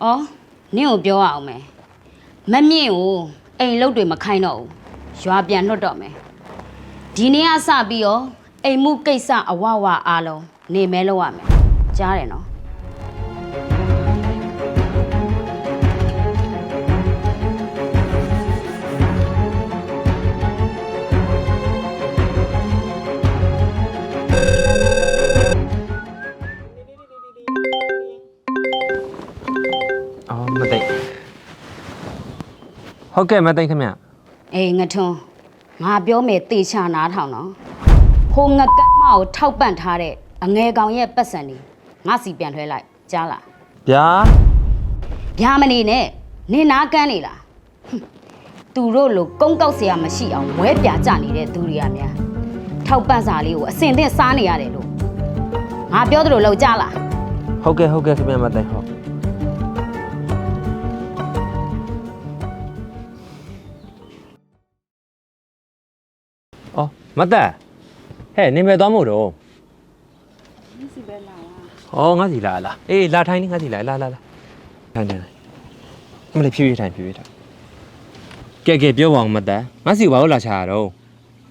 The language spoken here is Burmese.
။အော်နင့်ကိုပြောရအောင်မယ်။မမြင့်ကိုအိမ်လုတ်တွေမခိုင်းတော့ဘူး။ရွာပြန်နှုတ်တော့မယ်။ဒီနေ့ကစပြီးတော့အိမ်မှုကိစ္စအဝဝအားလုံးနေမဲလို့ရမယ်။ကြားတယ်နော် အော်မသိဟုတ်ကဲ့မသိခင်ဗျအေးငထွန်းငါပြောမယ်တေချာနားထောင်နော်ဟိုငကမ်းမကိုထောက်ပံ့ထားတဲ့အငဲကောင်ရဲ့ပတ်စံတွေငါစီပြန်လွှဲလိုက်ကြားလားဗျာဗျာမနေနဲ့နင်နာကန်းနေလားသူတို့လိုကုန်းကောက်စရာမရှိအောင်ဝဲပြာကြနေတဲ့သူတွေကများထောက်ပံ့စာလေးကိုအစင်သင့်စားနေရတယ်လို့ငါပြောသလိုလောက်ကြလားဟုတ်ကဲ့ဟုတ်ကဲ့ခင်ဗျမသိဟုတ် အော်မသက်ဟဲ့နေမဲ့သွားမို့တော့ငါစီပဲလာလားအော်ငါစီလာလားအေးလာထိုင်းနေငါစီလာလာလာလာထိုင်းနေလိုက်မလေးဖြည်းဖြည်းထိုင်ဖြည်းဖြည်းထိုင်ကဲကဲပြောပါအောင်မသက်ငါစီဘာလို့လာချာရတော့